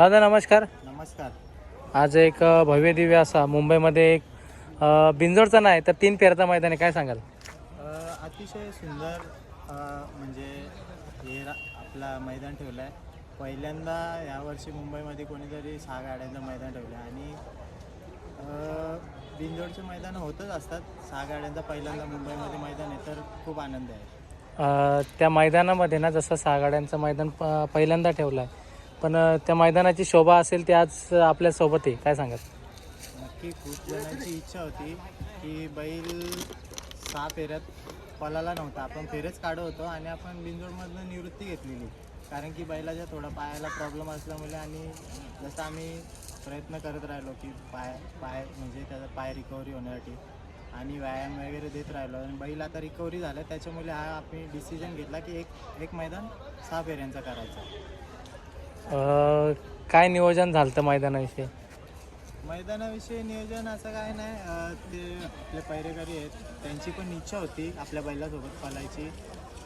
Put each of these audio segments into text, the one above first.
दादा नमस्कार. नमस्कार. आज एक भव्य दिव्य असा मुंबईमध्ये एक बिंजोडचा नाही तर तीन पेरचा मैदान आहे. काय सांगाल? अतिशय सुंदर म्हणजे हे आपला मैदान ठेवलं आहे पहिल्यांदा यावर्षी मुंबईमध्ये कोणीतरी सहा गाड्यांचं मैदान ठेवलं आहे आणि अ, बिनजोडचे मैदान होतच असतात. सहा गाड्यांचा पहिल्यांदा मुंबईमध्ये मैदान आहे तर खूप आनंद आहे. त्या मैदानामध्ये ना जसं सहा गाड्यांचं मैदान प- पहिल्यांदा ठेवलं आहे पण त्या मैदानाची शोभा असेल ती आज आपल्यासोबत आहे. काय सांगत नक्की खूप जणांची इच्छा होती की बैल सहा फेऱ्यात पलाला नव्हता. आपण फेरच काढत होतो आणि आपण बिंजोडमधनं निवृत्ती घेतलेली. कारण की बैलाच्या थोडा पायाला प्रॉब्लेम असल्यामुळे आणि जसं आम्ही प्रयत्न करत राहिलो की पाय पाय म्हणजे त्याचा पाय रिकव्हरी होण्यासाठी आणि व्यायाम वगैरे देत राहिलो. आणि बैल आता रिकव्हरी झालं. त्याच्यामुळे हा आम्ही डिसिजन घेतला की एक एक मैदान सहा फेऱ्यांचा करायचा. अ, काय नियोजन झालं होतं मैदानाविषयी? मैदानाविषयी नियोजन असं काय नाही. अं, ते आपले पैरेकरी आहेत. त्यांची पण इच्छा होती आपल्या बैलासोबत पळायची.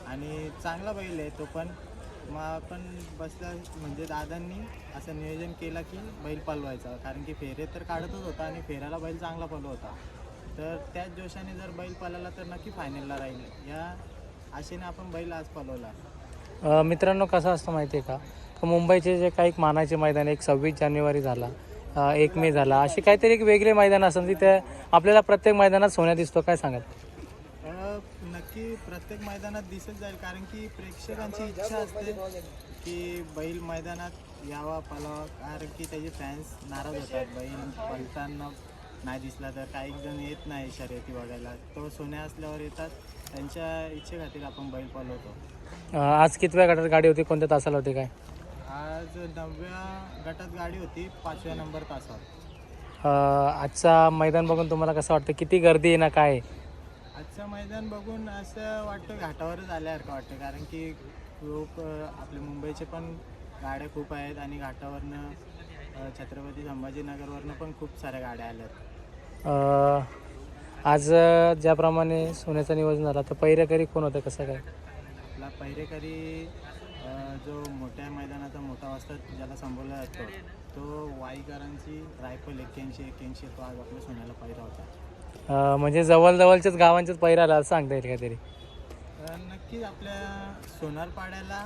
आणि चांगला बैल आहे तो पण. मग आपण बसला म्हणजे दादांनी असं नियोजन केलं की बैल पलवायचा कारण की फेरे तर काढतच होता आणि फेऱ्याला बैल चांगला पलव होता तर त्याच जोशाने जर बैल पळाला तर नक्की फायनलला राहील. या आशेने आपण बैल आज पलवला अ, मित्रांनो कसं असतं माहिती आहे का? का मुंबईचे जे काही मानाचे मैदान एक सव्वीस जानेवारी झाला एक मे झाला अशी काहीतरी एक वेगळे मैदान असतात तिथे आपल्याला प्रत्येक मैदानात सोन्या दिसतो काय सांगाल? अ, नक्की प्रत्येक मैदानात दिसत जाईल कारण की प्रेक्षकांची इच्छा असते की बैल मैदानात यावा पलावा कारण की त्याचे फॅन्स नाराज होतात. बैल पलताना नाही दिसला तर काही जण येत नाही शर्यती बघायला. तो सोन्या असल्यावर येतात. त्यांच्या इच्छेखातीर आपण बैल पलवतो. आज कितव्या गटात गाडी होती कोणत्या तासाला होती काय? आज नवव्या गटात गाडी होती पाचव्या नंबर तासावर. अ, आजचा मैदान बघून तुम्हाला कसं वाटतं? किती गर्दी आहे ना काय? आहे? आजचं मैदान बघून असं वाटतं घाटावरच आल्यासारखं वाटतं कारण की अ, आपल्या मुंबईचे पण गाड्या खूप आहेत आणि घाटावरनं अ, छत्रपती संभाजीनगरवरनं पण खूप साऱ्या गाड्या आल्यात. अ, आज ज्याप्रमाणे सोन्याचं नियोजन झालं तर पहिरेकरी कोण होतं? कसं काय? आपला पहिरेकरी जो मोठ्या मैदानाचा मोठा वाजता ज्याला संबोधला जातो तो वाईकरांची रायफल एक्क्याऐंशी एक्क्याऐंशी तो आज आपल्या सोन्याला पहिरा होता. म्हणजे जवळजवळच्याच गावांचेच पहिराला असं सांगता येईल काहीतरी. तर नक्कीच आपल्या सोनारपाड्याला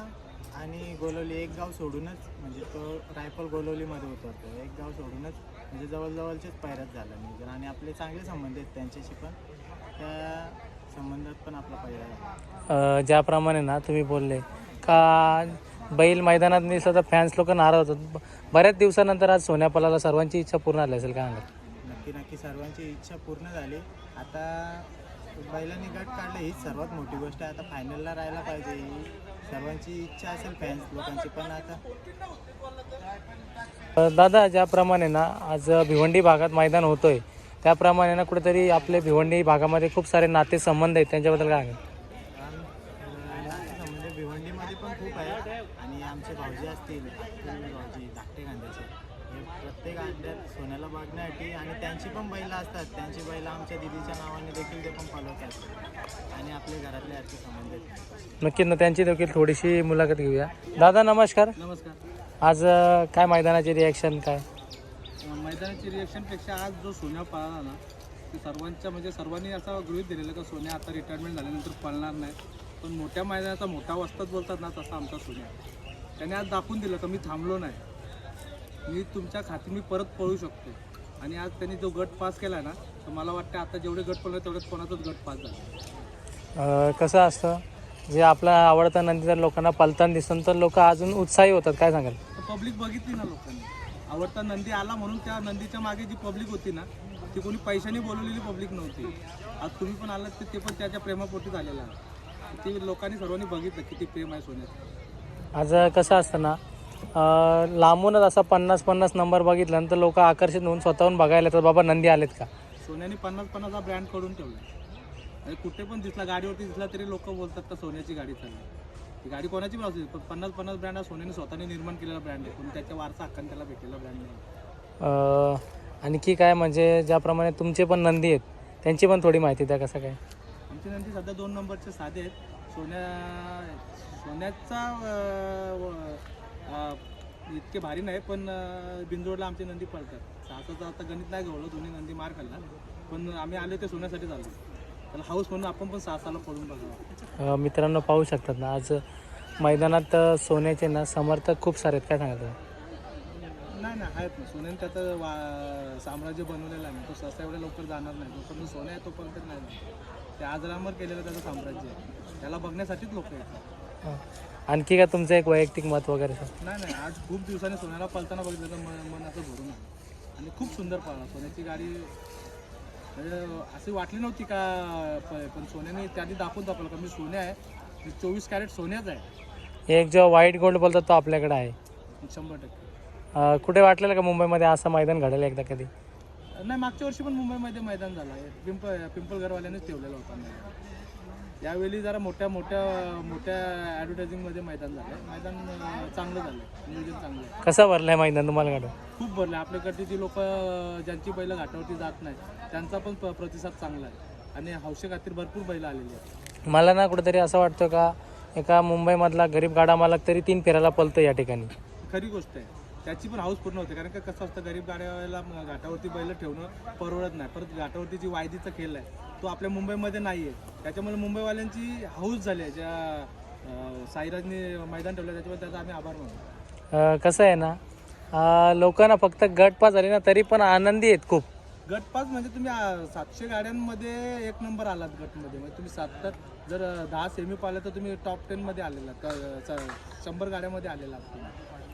आणि गोलवली एक गाव सोडूनच म्हणजे तो रायफल गोलवलीमध्ये उतरतो एक गाव सोडूनच म्हणजे जवळजवळचेच पैरात झाला नियोजन आणि आपले चांगले संबंध आहेत त्यांच्याशी पण त्या संबंधात पण आपला अ, ज्याप्रमाणे ना तुम्ही बोलले का बैल मैदानात दिसलं तर फॅन्स लोक नाराज होतात. बऱ्याच दिवसानंतर आज सोन्यापलाला सर्वांची इच्छा पूर्ण झाली असेल काय सांगाल नक्की नक्की. सर्वांची इच्छा पूर्ण झाली. आता बैलांनी गट काढले हीच सर्वात मोठी गोष्ट आहे. आता फायनलला राहायला पाहिजे ही सर्वांची इच्छा असेल फॅन्स लोकांची. पण आता दादा ज्याप्रमाणे ना आज भिवंडी भागात मैदान होतोय त्याप्रमाणे ना कुठेतरी आपले भिवंडी भागामध्ये खूप सारे नाते संबंध आहेत. त्यांच्याबद्दल काय सांगाल कारण नाते म्हणजे भिवंडीमध्ये पण खूप आहे आणि आमचे भाऊजी असतील भाऊजी धाकटे कांद्याचे हे प्रत्येक अंड्यात सोन्याला बघण्यासाठी आणि त्यांची पण बैलं असतात. त्यांची बैलं आमच्या दिदीच्या नावाने देखील ते पण पालवतात आणि आपले घरातले आजचे संबंध आहेत. नक्कीच ना त्यांची देखील थोडीशी मुलाखत घेऊया. दादा नमस्कार. नमस्कार. आज काय मैदानाची रिॲक्शन काय? मैदानाची रिएक्शनपेक्षा आज जो सोन्या पळाला ना ते सर्वांच्या म्हणजे सर्वांनी असं गृहीत दिलेलं का सोन्या आता रिटायरमेंट झाल्यानंतर पळणार नाही. पण मोठ्या मैदानाचा मोठा वस्ताद बोलतात ना तसा आमचा सोन्या. त्याने आज दाखवून दिलं का मी थांबलो नाही. मी तुमच्या खाती मी परत पळू शकतो. आणि आज त्यांनी जो गट पास केला ना तर मला वाटतं आता जेवढे गट पडले तेवढ्याच कोणाचाच गट पास झाला कसं असतं? जे आपला आवडता नंदी जर लोकांना पलताना दिसून तर लोक अजून उत्साही होतात. काय सांगाल? पब्लिक बघितली ना लोकांनी. आवडता नंदी आला म्हणून त्या नंदीच्या मागे जी पब्लिक होती ना ती कोणी पैशाने बोलवलेली पब्लिक नव्हती. आज तुम्ही पण आलात तर ते पण त्याच्या प्रेमापोटी झालेलं आहे. ते लोकांनी सर्वांनी बघितलं किती प्रेम आहे सोन्याचं. आज कसं असतं ना लांबूनच असा पन्नास पन्नास नंबर बघितल्यानंतर लोक आकर्षित होऊन स्वतःहून बघायला तर बाबा नंदी आलेत का? सोन्याने पन्नास पन्नास हा ब्रँड करून ठेवला आणि कुठे पण दिसला गाडीवरती दिसला तरी लोक बोलतात का सोन्याची गाडी चालली ती गाडी कोणाची पण असू दे, पण पन्नास पन्नास ब्रँड हा सोन्याने स्वतःने निर्माण केलेला ब्रँड आहे. पण त्याच्या वारसा हक्काने त्याला भेटलेला ब्रँड नाही. आणखी काय म्हणजे ज्याप्रमाणे तुमचे पण नंदी आहेत त्यांची पण थोडी माहिती द्या कसं काय? आमची नंदी सध्या दोन नंबरचे साधे आहेत. सोन्या सोन्याचा इतके भारी नाही पण अं, बिंजोडला आमचे नंदी पळतात. सासाचं आता गणित नाही गवलं दोन्ही नंदी मार खाल्ला. पण आम्ही आले ते सोन्यासाठीच आलो त्याला हाऊस म्हणून आपण पण सासाला पळून बघावं. अ, मित्रांनो पाहू शकतात ना आज मैदानात सोन्याचे ना समर्थक खूप सारे आहेत काय सांगतात नाही नाही आहेत ना. सोन्याने त्याचं वा साम्राज्य बनवलेलं आहे. तो सहसा एवढ्या लवकर जाणार नाही. जोपर्यंत सोन्या आहे तोपर्यंत नाही ते आजरामर केलेलं त्याचं साम्राज्य आहे. त्याला बघण्यासाठीच लोक येतात आणखी का तुमचं एक वैयक्तिक मत वगैरे नाही नाही आज खूप दिवसांनी सोन्याला पळताना बघितलं तर मन मन असं भरून आलं आणि खूप सुंदर पळाला. सोन्याची गाडी म्हणजे अशी वाटली नव्हती का पण सोन्याने त्याआधी दाखवून दाखवलं का मी सोन्या आहे. चोवीस कॅरेट सोन्याच आहे. एक जो व्हाईट गोल्ड बोलतात तो आपल्याकडे आहे. शंभर टक्के. कुठे वाटलेलं का मुंबईमध्ये असं मैदान घडेल एकदा कधी? नाही मागच्या वर्षी पण मुंबईमध्ये मैदान झालं. आहे पिंपल पिंपलघरवाल्यानेच ठेवलेलं होतं मैदान यावेळी जरा मोठ्या मोठ्या मोठ्या ॲडव्हर्टायझिंगमध्ये मैदान झालं. मैदान अं, चांगलं झालं. नियोजन चांगलं आहे कसं भरलं आहे मैदान तुम्हाला काढून खूप भरले आपल्याकडची जी लोक ज्यांची बैलं घाटावरती जात नाही त्यांचा पण प- प्रतिसाद चांगला आहे. आणि हौशे खातीर भरपूर बैलं आलेली आहेत. मला ना कुठेतरी असं वाटतं का एका मुंबईमधला गरीब गाडा मालक तरी तीन फेऱ्याला पलतो या ठिकाणी. खरी गोष्ट आहे. त्याची पण हाऊस पूर्ण होते कारण का कसं असतं गरीब गाड्याला घाटावरती बैल ठेवणं परवडत नाही. परत घाटावरती जी वायदीचा खेळ आहे तो आपल्या मुंबईमध्ये नाही आहे त्याच्यामुळे मुंबईवाल्यांची हाऊस झाली आहे ज्या साईराजने मैदान ठेवलं त्याच्यामुळे त्याचा आम्ही आभार मानतो. कसं आहे ना लोकांना फक्त गटपास झाली ना तरी पण आनंदी आहेत खूप. गटपास म्हणजे तुम्ही सातशे गाड्यांमध्ये एक नंबर आलात गटमध्ये. म्हणजे तुम्ही सात जर दहा सेमी पाहिलं तर तुम्ही टॉप टेनमध्ये आलेला शंभर गाड्यामध्ये आलेला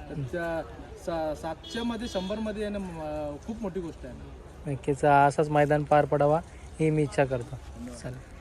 तर सा- सातशेमध्ये शंभरमध्ये येणं खूप मोठी गोष्ट आहे ना. नक्कीच असंच मैदान पार पडावा ही मी इच्छा करतो. चालेल